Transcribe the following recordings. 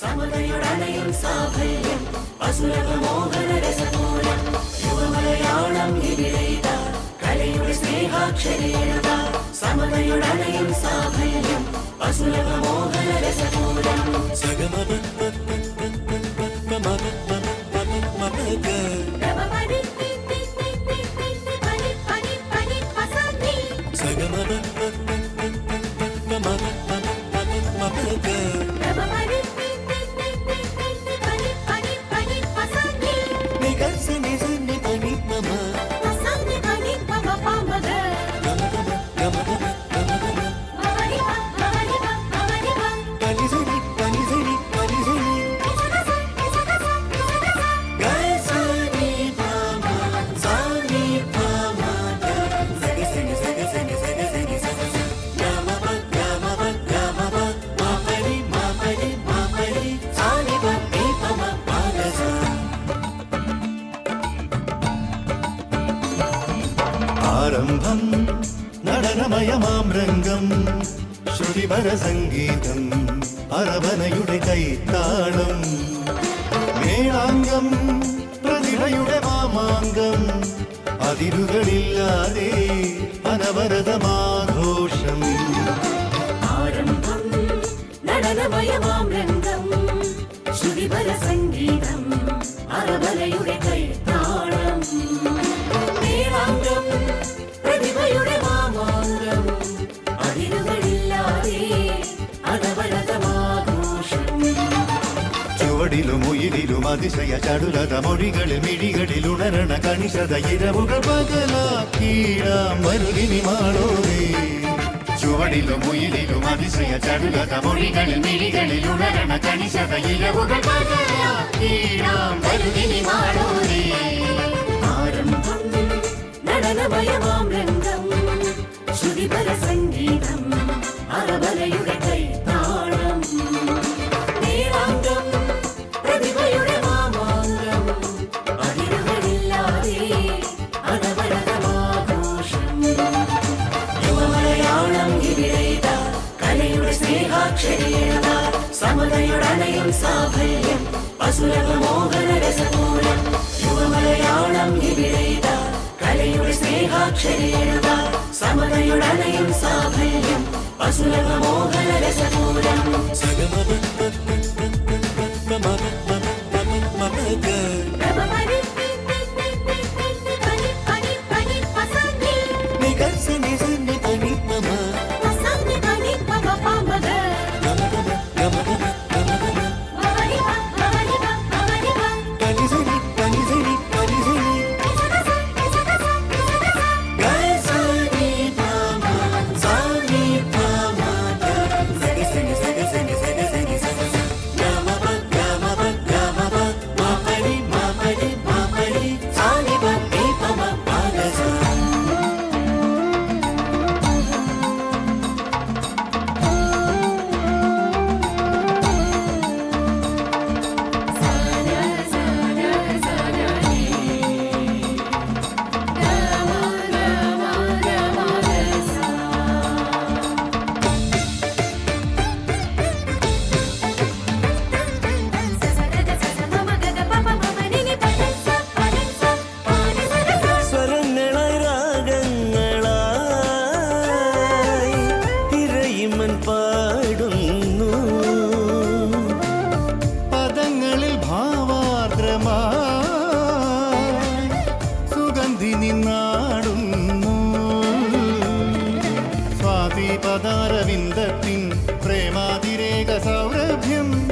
സമതയുടനയും സാഫല്യം അസുലഭ മോഹന രസപൂരം യുവമലയാളം ഇവിടെയിത കലയുടെ സ്നേഹാക്ഷരീണത സമതയുടനയും സാഫല്യം അസുലഭ മോഹന രസപൂരം ശ്രുതിപര സംഗീതം അറബനയുടെ കൈത്താളം മേളാംഗം പ്രതിഭയുടെ മാമാങ്കം അതിരുകളില്ലാതെ അനവരതമാഘോഷം. നടനമയമാം രംഗം ശ്രുതിപര സംഗീതം അറബലയുടെ அதிசய சடுரத மொழிகளில் மிழிகளில் உணரண கணிசத இரவுகள் பகலாக்கீடாம் வருகினி மாளோரே சுவடிலும் உயிரிலும் அதிசய சடுரத மொழிகளில் மிழிகளில் உணரண கணிசத இரவுகள் பகலாக்கீடாம் வருகினி மாளோரே ஆரம்பம் நடனமயமா സ്നേഹാക്ഷരീണത സമതയുടനയും സാഫല്യം അസുലഭ മോഹന രസപൂരം യുവമലയാളം ഇവിടെയിത കലയുടെ സ്നേഹാക്ഷരീണത സമതയുടനയും സാഫല്യം അസുലഭ മോഹന രസപൂരം. പദാരവിന്ദത്തിൻ പ്രേമാതിരേക സൗരഭ്യം.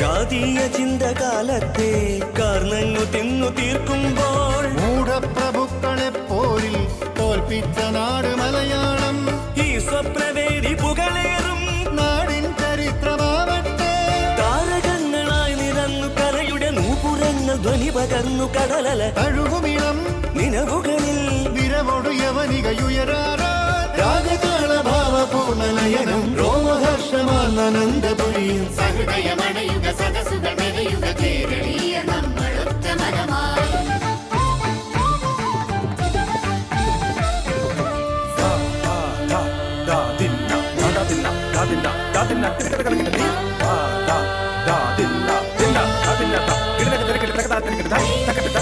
ജാതീയ ചിന്തകാലത്തെ കർണങ്ങു തിന്നു തീർക്കുമ്പോൾ മൂഢപ്രഭുക്കളെ പോരിൽ തോൽപ്പിച്ച നാട് മലയാളം. ഈ സ്വപ്നവേദി പുകളേറും. നാടിൻ ചരിത്രമാവട്ടെ. താരകങ്ങളായി നിരന്നു കലയുടെ നൂപുരങ്ങൾ ധ്വനി പകർന്നു കടലല. തഴുകുമിളം നനവുകളിൽ വിരവൊടു യവനികയുയരാറാ രാഗതാള ഭാവപൂർണനയനം രോമഹർഷമാനന്ദ പുരിയും സഹൃദയമണയുക സദസുകൾ നിറയുക കേരളീയ നമ്മളൊത്തമനമായി ಕಿಡಿದ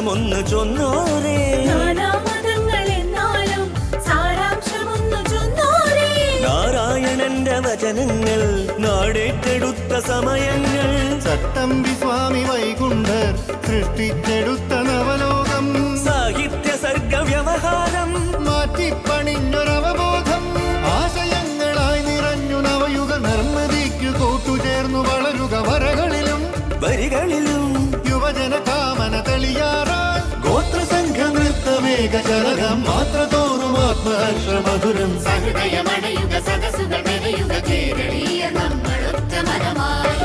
സാരാംശമൊന്നു ചൊന്നോരേ. നാരായണന്റെ വചനങ്ങൾ നാടേറ്റെടുത്ത സമയങ്ങൾ. സത്തമ്പി സ്വാമി വൈകുണ്ഠർ സൃഷ്ടിച്ചെടുത്ത മധുരം സഹൃദയമടയുക സദസുകൾ നിറയുക കേരളീയ നമ്മളൊത്ത മനമായി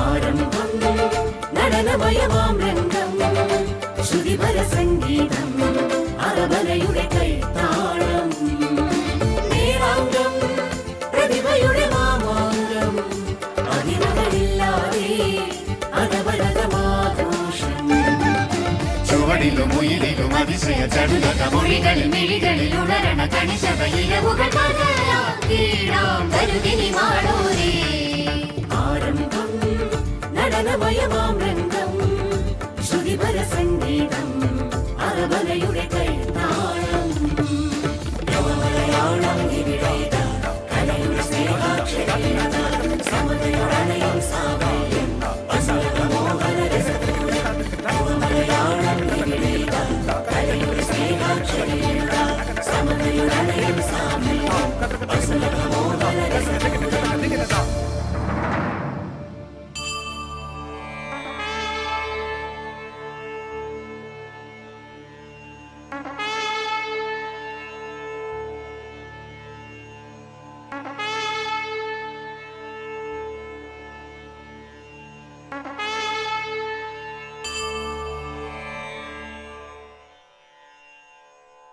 ആരംഭം നടനമയമാം രംഗം ശ്രുതിപര സംഗീതം തൊഴിലു മുയിലിലും അതിശയ ചടുലത മൊഴികളിൽ മിഴികളിൽ ഉണരണ കണിശത ഇലവുകൾ ആരം